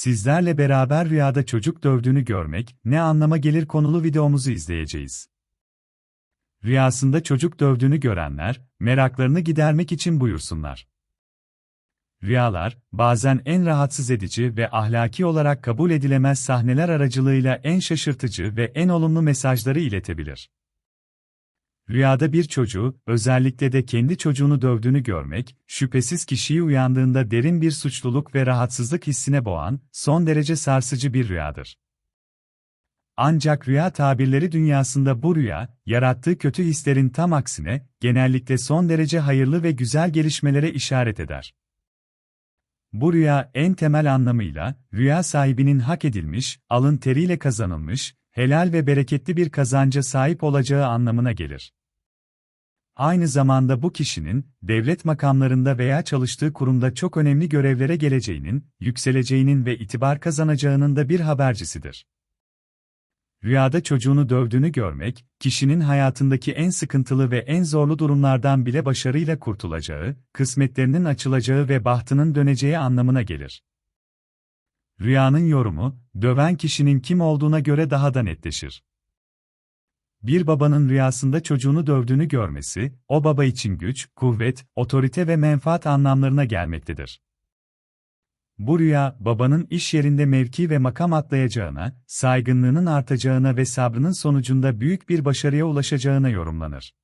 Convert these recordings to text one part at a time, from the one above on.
sizlerle beraber rüyada çocuk dövdüğünü görmek ne anlama gelir konulu videomuzu izleyeceğiz. Rüyasında çocuk dövdüğünü görenler, meraklarını gidermek için buyursunlar. Rüyalar, bazen en rahatsız edici ve ahlaki olarak kabul edilemez sahneler aracılığıyla en şaşırtıcı ve en olumlu mesajları iletebilir. Rüyada bir çocuğu, özellikle de kendi çocuğunu dövdüğünü görmek, şüphesiz kişiyi uyandığında derin bir suçluluk ve rahatsızlık hissine boğan, son derece sarsıcı bir rüyadır. Ancak rüya tabirleri dünyasında bu rüya, yarattığı kötü hislerin tam aksine, genellikle son derece hayırlı ve güzel gelişmelere işaret eder. Bu rüya en temel anlamıyla, rüya sahibinin hak edilmiş, alın teriyle kazanılmış, helal ve bereketli bir kazanca sahip olacağı anlamına gelir. Aynı zamanda bu kişinin, devlet makamlarında veya çalıştığı kurumda çok önemli görevlere geleceğinin, yükseleceğinin ve itibar kazanacağının da bir habercisidir. Rüyada çocuğunu dövdüğünü görmek, kişinin hayatındaki en sıkıntılı ve en zorlu durumlardan bile başarıyla kurtulacağı, kısmetlerinin açılacağı ve bahtının döneceği anlamına gelir. Rüyanın yorumu, döven kişinin kim olduğuna göre daha da netleşir. Bir babanın rüyasında çocuğunu dövdüğünü görmesi, o baba için güç, kuvvet, otorite ve menfaat anlamlarına gelmektedir. Bu rüya, babanın iş yerinde mevki ve makam atlayacağına, saygınlığının artacağına ve sabrının sonucunda büyük bir başarıya ulaşacağına yorumlanır.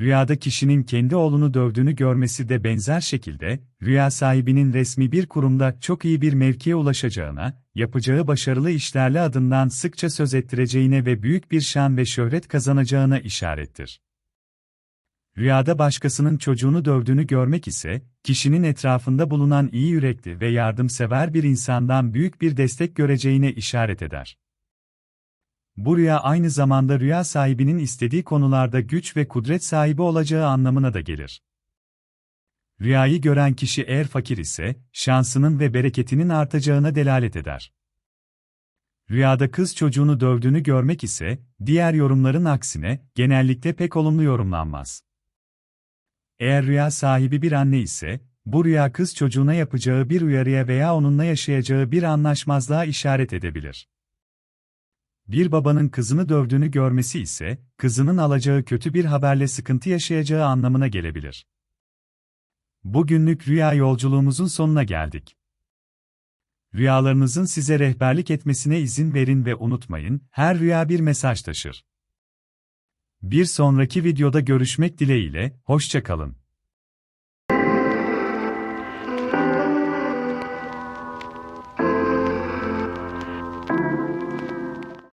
Rüyada kişinin kendi oğlunu dövdüğünü görmesi de benzer şekilde, rüya sahibinin resmi bir kurumda çok iyi bir mevkiye ulaşacağına, yapacağı başarılı işlerle adından sıkça söz ettireceğine ve büyük bir şan ve şöhret kazanacağına işarettir. Rüyada başkasının çocuğunu dövdüğünü görmek ise, kişinin etrafında bulunan iyi yürekli ve yardımsever bir insandan büyük bir destek göreceğine işaret eder. Bu rüya aynı zamanda rüya sahibinin istediği konularda güç ve kudret sahibi olacağı anlamına da gelir. Rüyayı gören kişi eğer fakir ise, şansının ve bereketinin artacağına delalet eder. Rüyada kız çocuğunu dövdüğünü görmek ise, diğer yorumların aksine, genellikle pek olumlu yorumlanmaz. Eğer rüya sahibi bir anne ise, bu rüya kız çocuğuna yapacağı bir uyarıya veya onunla yaşayacağı bir anlaşmazlığa işaret edebilir. Bir babanın kızını dövdüğünü görmesi ise, kızının alacağı kötü bir haberle sıkıntı yaşayacağı anlamına gelebilir. Bugünlük rüya yolculuğumuzun sonuna geldik. Rüyalarınızın size rehberlik etmesine izin verin ve unutmayın, her rüya bir mesaj taşır. Bir sonraki videoda görüşmek dileğiyle, hoşça kalın.